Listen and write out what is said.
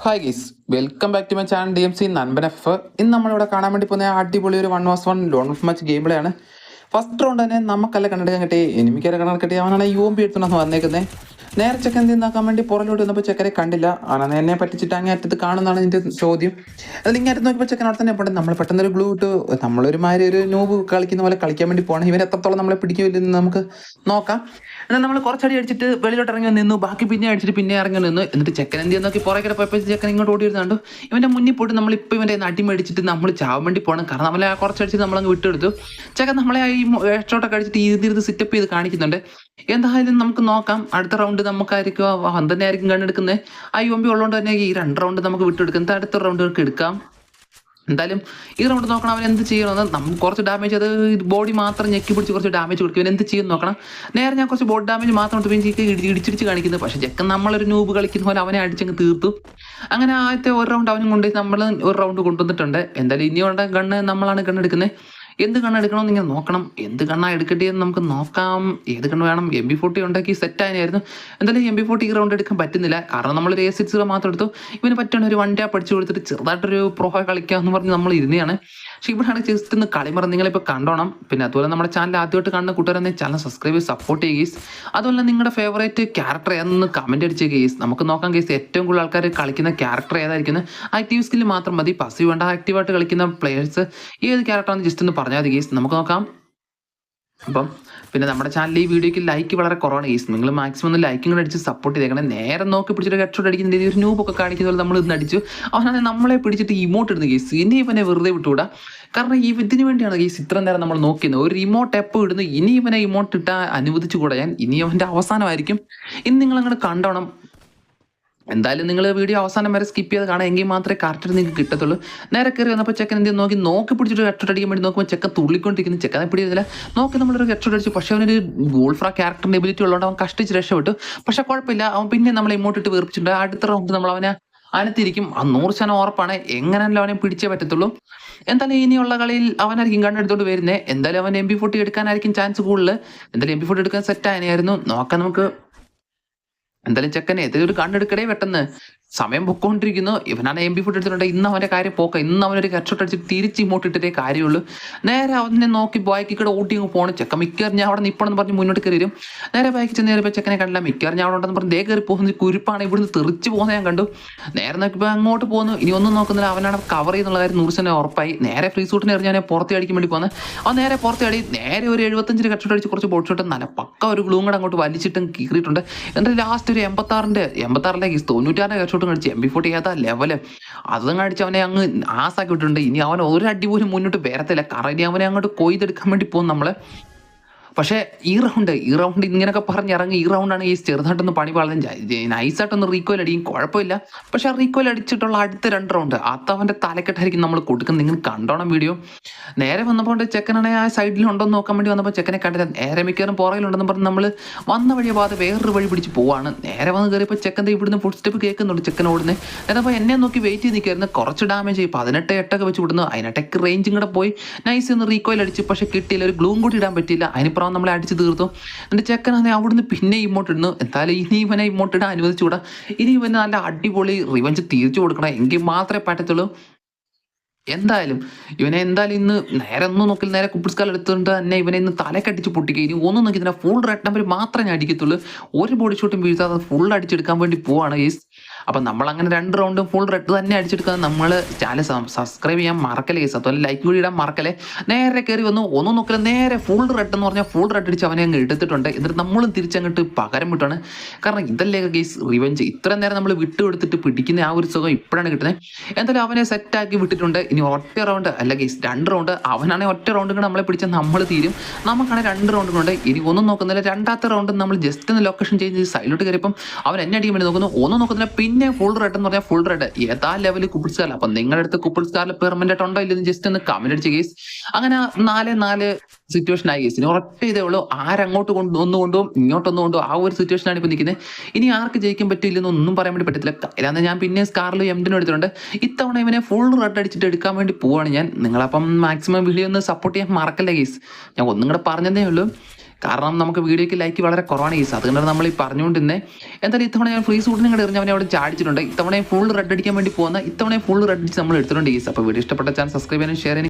Hi guys welcome back to my channel D M C Nanban എഫ് ഇന്ന് നമ്മളിവിടെ കാണാൻ വേണ്ടി പോകുന്ന അടിപൊളി ഒരു one vs one lone wolf match game ആണ്. ഫസ്റ്റ് റൗണ്ട് തന്നെ നമുക്കല്ല കണ്ടെടുക്കാൻ കിട്ടി? എനിമിക്കാരെ കാണാൻ കിട്ടി. അവനാണ് യു എം പി എടുത്തുകൊണ്ടാണ് വന്നേക്കുന്നത് നേരെ ചെക്കൻ തിന്നാക്കാൻ വേണ്ടി പുറകിലോട്ട് വന്നപ്പോൾ ചെക്കരെ കണ്ടില്ല. അവനെ എന്നെ പറ്റിച്ചിട്ട് അങ്ങേ അറ്റത്ത് കാണുന്നതാണ് എന്റെ ചോദ്യം. അതിൽ ഇങ്ങനെ അറ്റത്ത് നോക്കിയപ്പോൾ ചെക്കൻ അവിടെ തന്നെ പോട്ടെ നമ്മൾ പെട്ടെന്നൊരു ഗ്ലൂ ഇട്ട്. നമ്മളൊരു മാതിരി ഒരു നോബ് കളിക്കുന്ന പോലെ കളിക്കാൻ വേണ്ടി പോകണം ഇവർ എത്രത്തോളം നമ്മളെ പിടിക്കില്ലെന്ന് നമുക്ക് നോക്കാം. എന്നാൽ നമ്മൾ കുറച്ചടി അടിച്ചിട്ട് വെളിയിലോട്ട് ഇറങ്ങി നിന്നു ബാക്കി പിന്നെ അടിച്ചിട്ട് പിന്നെ ഇറങ്ങി നിന്നു എന്നിട്ട് ചെക്കൻ എന്ത് നോക്കി പുറകെ പോയപ്പോൾ ചെക്കൻ ഇങ്ങോട്ട് ഓടി വരുന്നുണ്ട്. ഇവന്റെ മുന്നിൽ പോയിട്ട് നമ്മൾ ഇപ്പം ഇവന്റെ അടി മേടിച്ചിട്ട് നമ്മൾ ചാവാൻ വേണ്ടി പോകണം കാരണം നമ്മളെ കുറച്ചടിച്ചിട്ട് നമ്മളങ്ങ് വിട്ടെടുത്തു. ചെക്കൻ നമ്മളെ ഈ ഷോട്ടൊക്കെ അടിച്ചിട്ട് ഇരുന്നിരുന്ന് സിറ്റപ്പ് ചെയ്ത് കാണിക്കുന്നുണ്ട്. എന്തായാലും നമുക്ക് നോക്കാം. അടുത്ത റൗണ്ട് നമുക്കായിരിക്കും അവൻ തന്നെ ആയിരിക്കും കണ്ടെടുക്കുന്നത് ആ യു ഉള്ളതുകൊണ്ട് തന്നെ ഈ രണ്ട് റൗണ്ട് നമുക്ക് വിട്ടെടുക്കാം. എന്നിട്ട് അടുത്ത റൗണ്ട് നമുക്ക് എടുക്കാം. എന്തായാലും ഈ റൗണ്ട് നോക്കണം അവൻ എന്ത് ചെയ്യണമെന്ന് നമുക്ക് കുറച്ച് ഡാമേജ് അത് ബോഡി മാത്രം ഞെക്കി പിടിച്ച് കുറച്ച് ഡാമേജ് കൊടുക്കും. ഇവൻ എന്ത് ചെയ്യുമെന്ന് നോക്കണം. നേരെ ഞാൻ കുറച്ച് ബോഡി ഡാമേജ് മാത്രം ഇട്ട് ഇടിച്ച് ഇടിച്ചിടിച്ച് കാണിക്കുന്നത് പക്ഷേ ചെക്കൻ നമ്മളൊരു നൂബ് കളിക്കുന്ന പോലെ അവനെ അടിച്ചങ്ങ് തീർത്തു. അങ്ങനെ ആദ്യത്തെ ഒരു റൗണ്ട് അവനും കൊണ്ടുപോയി. നമ്മൾ ഒരു റൗണ്ട് കൊണ്ടുവന്നിട്ടുണ്ട്. എന്തായാലും ഇനിയുള്ള ഗണ്ണ് നമ്മളാണ് ഗണ്ണെടുക്കുന്നത് എന്ത് കണ്ണ എടുക്കണമെന്ന് ഇങ്ങനെ നോക്കണം? എന്ത് കണ്ണാ എടുക്കട്ടെ എന്ന് നമുക്ക് നോക്കാം. ഏത് കണ്ണ് വേണം? എം ബി ഫോർട്ടി ഉണ്ടാക്കി സെറ്റ് ആയിരുന്നു എന്തായാലും എം ബി ഫോർട്ടി ഈ റൗണ്ട് എടുക്കാൻ പറ്റുന്നില്ല. കാരണം നമ്മൾ ഒരു എ സിക്സ് മാത്രം എടുത്തു. ഇവന് പറ്റുന്ന ഒരു വൺ ടാപ്പ് അടിച്ചു കൊടുത്തിട്ട് ചെറുതായിട്ടൊരു പ്രൊഫൈൽ കളിക്കാമെന്ന് പറഞ്ഞ് നമ്മൾ ഇരുന്നതാണ്. പക്ഷെ ഇവിടെയാണ് ജസ്റ്റ് ഒന്ന് കളിമറ നിങ്ങളിപ്പോൾ കണ്ടോണം. പിന്നെ അതുപോലെ നമ്മുടെ ചാനൽ ആദ്യമായിട്ട് കാണുന്ന കൂട്ടുകാരെന്നെ ചാനൽ സബ്സ്ക്രൈബ് ചെയ്ത് സപ്പോർട്ട് ചെയ്യുക ഗീസ് അതുപോലെ നിങ്ങളുടെ ഫേവറേറ്റ് ക്യാരക്ടർ ഏതെന്ന് കമന്റ് അടിച്ച് ഗീസ് നമുക്ക് നോക്കാം ഗീസ് ഏറ്റവും കൂടുതൽ ആൾക്കാർ കളിക്കുന്ന ക്യാരക്ടർ ഏതായിരിക്കുന്നത് ആക്റ്റീവ് സ്കില്ല് മാത്രം മതി. പസീവ് വേണ്ട ആക്റ്റീവായിട്ട് കളിക്കുന്ന പ്ലേയേഴ്സ് ഏത് ക്യാരക്ടറാണെന്ന് ജസ്റ്റ് ഒന്ന് പറഞ്ഞാൽ മതി ഗീസ് നമുക്ക് നോക്കാം. അപ്പം പിന്നെ നമ്മുടെ ചാനലിൽ ഈ വീഡിയോക്ക് ലൈക്ക് വളരെ കുറവാണ് ഈസ് നിങ്ങൾ മാക്സിമം ഒന്ന് ലൈക്കും കൂടെ അടിച്ച് സപ്പോർട്ട് ചെയ്തേക്കണം. നേരെ നോക്കി പിടിച്ചിട്ട് ഹെഡ്ഷോട്ട് അടിക്കുന്ന ഒരു ന്യൂബൊക്കെ കാണിക്കുന്ന പോലെ നമ്മൾ ഇന്ന് അടിച്ചു. അവനാണ് നമ്മളെ പിടിച്ചിട്ട് ഇമോട്ട് ഇടുന്ന കേസ് ഇനി ഇവനെ വെറുതെ വിട്ടുകൂടാ. കാരണം ഈ ഇതിന് വേണ്ടിയാണ് കേസ് ഇത്ര നേരം നമ്മൾ നോക്കിയത്. ഒരു ഇമോട്ട് എപ്പോൾ ഇടുന്നു. ഇനി ഇവനെ ഇമോട്ട് ഇട്ടാൽ അനുവദിച്ചു കൂടാ ഞാൻ. ഇനി അവന്റെ അവസാനമായിരിക്കും. ഇനി നിങ്ങൾ അങ്ങോട്ട് കണ്ടോണം. എന്തായാലും നിങ്ങൾ വീഡിയോ അവസാനം വരെ സ്കിപ്പ് ചെയ്ത് കാണാം എങ്കിൽ മാത്രമേ കറക്റ്റ് നിങ്ങൾക്ക് കിട്ടത്തുള്ളൂ. നേരെ കയറി വന്നപ്പോൾ ചെക്കൻ എന്ത് നോക്കി നോക്കി പിടിച്ചിട്ട് ഒരു അടിക്കാൻ വേണ്ടി നോക്കുമ്പോൾ ചെക്കൻ തുള്ളിക്കൊണ്ടിരിക്കുന്നു. ചെക്കനെ പിടിയതില്ല നോക്കി നമ്മളൊരു അടിച്ചു. പക്ഷേ അവനൊരു ഗോൾഫ്ര ക്യാരക്ടറിന്റെ എബിലിറ്റി ഉള്ളതുകൊണ്ട് അവൻ കഷ്ടിച്ച് രക്ഷപ്പെട്ടു. പക്ഷേ കുഴപ്പമില്ല. അവൻ പിന്നെ നമ്മളെ ഇങ്ങോട്ടിട്ട് വീർപ്പിച്ചിട്ടുണ്ട്. അടുത്ത റൗണ്ട് നമ്മൾ അവനെ അനത്തിരിക്കും നൂറ് ശതമാനം ഉറപ്പാണ്. എങ്ങനെയല്ലോ അവനെ പിടിച്ചേ പറ്റത്തുള്ളൂ. എന്തായാലും ഇനിയുള്ള കളിയിൽ അവനായിരിക്കും കണ്ടെടുത്തോണ്ട് വരുന്നത് എന്തായാലും അവൻ എം ബി ഫോർട്ടി എടുക്കാനായിരിക്കും ചാൻസ് കൂടുതൽ എന്തായാലും എം ബി ഫോർട്ടി എടുക്കാൻ സെറ്റ് ആയിരുന്നു നോക്കാം നമുക്ക് എന്തായാലും ചെക്കനെ ഇതൊരു ഒരു കണ്ണെടുക്കടേ പെട്ടെന്ന്. സമയം പൊക്കോണ്ടിരിക്കുന്നു. ഇവനാണ് എം ബി ഫുഡ് എടുത്തിട്ടുണ്ട്. ഇന്ന് അവന്റെ കാര്യം പോക്ക. ഇന്ന് അവനൊരു കച്ചോട്ട് അടിച്ച് തിരിച്ച് ഇങ്ങോട്ട് ഇട്ടിട്ടേ കാര്യമുള്ളൂ. നേരെ അവനെ നോക്കി ബൈക്കിൽ കൂടെ ഓട്ടി അങ്ങ് പോകണം ചെക്കൻ മിക്കവാറും ഞാൻ അവിടെ നിൽപ്പണെന്ന് പറഞ്ഞ് മുന്നോട്ട് കയറി വരും. നേരെ ബൈക്കിൽ ചെന്ന് കയറിയപ്പോൾ ചെക്കനെ കണ്ടില്ല. മിക്കവാറും ഞാൻ അവിടെ ഉണ്ടെന്ന് പറഞ്ഞ് ദേ കയറി പോകുന്നത് കുരുപ്പാണ് ഇവിടുന്ന് തെറിച്ച് പോകുന്നത് ഞാൻ കണ്ടു. നേരെ നോക്കിയപ്പോൾ അങ്ങോട്ട് പോകുന്നു ഇനി ഒന്നും നോക്കുന്നില്ല. അവനാണ് കവർ ചെയ്യുന്നുള്ള കാര്യം നൂറ് ശതമാനം ഉറപ്പായി. നേരെ ഫ്രീ സൂട്ടിന് എറിഞ്ഞ് ഞാൻ പുറത്ത് അടിക്കാൻ വേണ്ടി പോകുന്നത് അവൻ നേരെ പുറത്ത് അടി. നേരെ ഒരു എഴുപത്തഞ്ചിന് കച്ചോട്ട് അടിച്ച് കുറച്ച് ബോട്ട് ഷോട്ട് നല്ല പക്ക ഒരു ഗ്ലൂങ്ങടെ അങ്ങോട്ട് വലിച്ചിട്ടും കീറിയിട്ടുണ്ട്. എന്നിട്ട് ലാസ്റ്റ് ഒരു എൺപത്താറിന്റെ എൺപത്താറിലേക്ക് തൊണ്ണൂറ്റാറിന്റെ ഹെഡ്ഷോട്ടും കടിച്ച് എം ബി ഫോർട്ടി ഏതാ ലെവൽ. അതും അടിച്ച് അവനെ അങ്ങ് ആസാക്കി വിട്ടിട്ടുണ്ട് ഇനി അവൻ ഒരു അടി പോലും മുന്നോട്ട് വരത്തില്ല. കാരണം ഇനി അവനെ അങ്ങോട്ട് കൊയ്തെടുക്കാൻ വേണ്ടി പോകും നമ്മൾ. പക്ഷേ ഈ റൗണ്ട് ഈ റൗണ്ട് ഇങ്ങനെയൊക്കെ പറഞ്ഞ് ഇറങ്ങി ഈ റൗണ്ടാണ് ഈ ചെറുതായിട്ടൊന്ന് പണി വളരെ നൈസായിട്ടൊന്ന് റീക്കോയിൽ അടിക്കും. കുഴപ്പമില്ല. പക്ഷെ ആ റീക്കോയിൽ അടിച്ചിട്ടുള്ള അടുത്ത രണ്ട് റൗണ്ട് അതവന്റെ തലക്കെട്ടായിരിക്കും നമ്മൾ കൊടുക്കുന്നത്. നിങ്ങൾ കണ്ടോണം വീഡിയോ നേരെ വന്നപ്പോൾ ചെക്കനാണെങ്കിൽ ആ സൈഡിൽ ഉണ്ടോന്ന് നോക്കാൻ വേണ്ടി വന്നപ്പോൾ ചെക്കനെ കണ്ടില്ല. നേരെ മിക്കവാറും പുറകിലുണ്ടെന്ന് പറഞ്ഞ് നമ്മൾ വന്ന വഴി പാത വേറൊരു വഴി പിടിച്ച് പോവാണ്. നേരെ വന്ന് കയറിയപ്പോൾ ചെക്കന്റെ ഇവിടുന്ന് ഫുഡ് സ്റ്റെപ്പ് കേൾക്കുന്നുണ്ട് ചെക്കൻ ഓടുന്നത് എന്നപ്പോൾ എന്നെ നോക്കി വെയിറ്റ് ചെയ്ത് നിൽക്കുന്നത് കുറച്ച് ഡാമേജ് പതിനെട്ട് എട്ടൊക്കെ വെച്ച് വിടുന്നു. അതിനെട്ടൊക്കെ റേഞ്ചും കൂടെ പോയി. നൈസ് ഒന്ന് റീക്കോയിൽ അടിച്ച്. പക്ഷേ കിട്ടിയില്ല. ഒരു ഗ്ലൂം കൂടി ഇടാൻ പറ്റിയില്ല. അതിനിപ്പുറം നമ്മളെ അടിച്ച് തീർത്തു. എന്നിട്ട് ചെക്കനാണെങ്കിൽ അവിടുന്ന് പിന്നെ ഇമോട്ട് ഇടുന്നു. എന്തായാലും ഇനി ഇവനെ ഇമോട്ട് ഇടാൻ അനുവദിച്ചുകൂടാ. ഇനി ഇവന് നല്ല അടിപൊളി റിവഞ്ച് തിരിച്ചു കൊടുക്കണം. എങ്കിൽ മാത്രമേ പറ്റത്തുള്ളൂ. എന്തായാലും ഇവനെ എന്തായാലും ഇന്ന് നേരെ ഒന്നും നോക്കി നേരെ കുപ്പിസ്കാൽ എടുത്തുകൊണ്ട് തന്നെ ഇവനെ ഇന്ന് തലക്കടിച്ച് പൊട്ടിക്കുക ഇനി ഒന്നും നോക്കി ഇതിനെ ഫുൾ റെഡ് നമ്പർ മാത്രമേ ഞാൻ അടിക്കത്തുള്ളൂ. ഒരു ബോഡി ഷോട്ടും വീഴ്ത്താതെ ഫുൾ അടിച്ചെടുക്കാൻ വേണ്ടി പോവാണ് ഗീസ് അപ്പം നമ്മൾ അങ്ങനെ രണ്ട് റൗണ്ടും ഫുൾ റെഡ് തന്നെ അടിച്ചെടുക്കാൻ നമ്മൾ ചാനൽ സബ്സ്ക്രൈബ് ചെയ്യാൻ മറക്കലേ സത്വം അതുപോലെ ലൈക്ക് കൂടി ഇടാൻ മറക്കലേ നേരെ കയറി വന്നു. ഒന്നും നോക്കില്ല. നേരെ ഫുൾ റെഡ് എന്ന് പറഞ്ഞാൽ ഫുൾ റെഡ് അടിച്ച് അവനെ അങ്ങ് എടുത്തിട്ടുണ്ട്. എന്നിട്ട് നമ്മളും തിരിച്ചങ്ങോട്ട് പകരം വിട്ടാണ്. കാരണം ഇതല്ലേ ഗെയ്സ് റിവഞ്ച് ഇത്രയും നേരം നമ്മൾ വിട്ടുകൊടുത്തിട്ട് പിടിക്കുന്ന ആ ഒരു സുഖം ഇപ്പോഴാണ് കിട്ടുന്നത്. എന്തായാലും അവനെ സെറ്റാക്കി വിട്ടിട്ടുണ്ട്. ഇനി ഒറ്റ റൗണ്ട് അല്ല ഗെയ്സ് രണ്ട് റൗണ്ട് അവനാണെങ്കിൽ ഒറ്റ റൗണ്ട് കൂടെ നമ്മളെ പിടിച്ചാൽ നമ്മൾ തീരും. നമുക്കാണെങ്കിൽ രണ്ട് റൗണ്ട് ഇനി ഒന്നും നോക്കുന്നില്ല. രണ്ടാമത്തെ റൗണ്ട് നമ്മൾ ജസ്റ്റ് ഒന്ന് ലൊക്കേഷൻ ചേഞ്ച് സൈഡിലോട്ട് കയറിയപ്പം അവൻ എന്നെ അടിക്കാൻ വേണ്ടി നോക്കുന്നു. ഒന്നും നോക്കുന്നില്ല. പിന്നെ ഫുൾ റെഡ് എന്ന് പറഞ്ഞാൽ ഫുൾ റെഡ് ഏതാ ലെവലിൽ കുപ്പിൾസ് സ്കാർ അപ്പൊ നിങ്ങളുടെ അടുത്ത് കുപ്പിൾസ് സ്കാറിൽ പെർമനന്റ് ഉണ്ടോ ഇല്ലെന്ന് ജസ്റ്റ് ഒന്ന് കമന്റ് അടിച്ച കേസ് അങ്ങനെ നാല് നാല് സിറ്റുവേഷൻ ആയി കേസ് ഇനി ഇതേ ഉള്ളൂ. ആരങ്ങോട്ട് കൊണ്ട് ഒന്ന് കൊണ്ടുപോകും ഇങ്ങോട്ടൊന്ന് കൊണ്ടുപോകും ആ ഒരു സിറ്റുവേഷൻ ആണ് ഇപ്പൊ നിൽക്കുന്നത് ഇനി ആർക്ക് ജയിക്കാൻ പറ്റില്ലെന്ന് ഒന്നും പറയാൻ വേണ്ടി പറ്റത്തില്ല. ഇല്ലാന്ന് ഞാൻ പിന്നെ സ്കാറിലും എംഡിനും എടുത്തിട്ടുണ്ട്. ഇത്തവണ ഇവനെ ഫുൾ റെഡ് അടിച്ചിട്ട് എടുക്കാൻ വേണ്ടി പോവാണ് ഞാൻ. നിങ്ങളപ്പം മാക്സിമം വീഡിയോ ഒന്ന് സപ്പോർട്ട് ചെയ്യാൻ മറക്കല്ലേ കേസ് ഞാൻ ഒന്നും കൂടെ പറഞ്ഞതേ ഉള്ളൂ. കാരണം നമുക്ക് വീഡിയോയ്ക്ക് ലൈക്ക് വളരെ കുറവാണ് ഈസ് അതുകൊണ്ടാണ് നമ്മൾ ഈ പറഞ്ഞുകൊണ്ടിരുന്നത് എന്തായാലും ഇത്തവണ ഞാൻ ഫ്രീ സൂട്ടിനും കൂടെ എറിഞ്ഞ് അവനെ അവിടെ ചാടിച്ചിട്ടുണ്ട്. ഇത്തവണ ഫുൾ റെഡ് അടിക്കാൻ വേണ്ടി പോകുന്ന ഇത്തവണ ഫുൾ റെഡ് അടിച്ച് നമ്മൾ എടുത്തിട്ടുണ്ട് ഈസ് അപ്പോൾ വീഡിയോ ഇഷ്ടപ്പെട്ട ചാനൽ സബ്സ്ക്രൈബ് ചെയ്യാനും ഷെയർ ചെയ്യാനും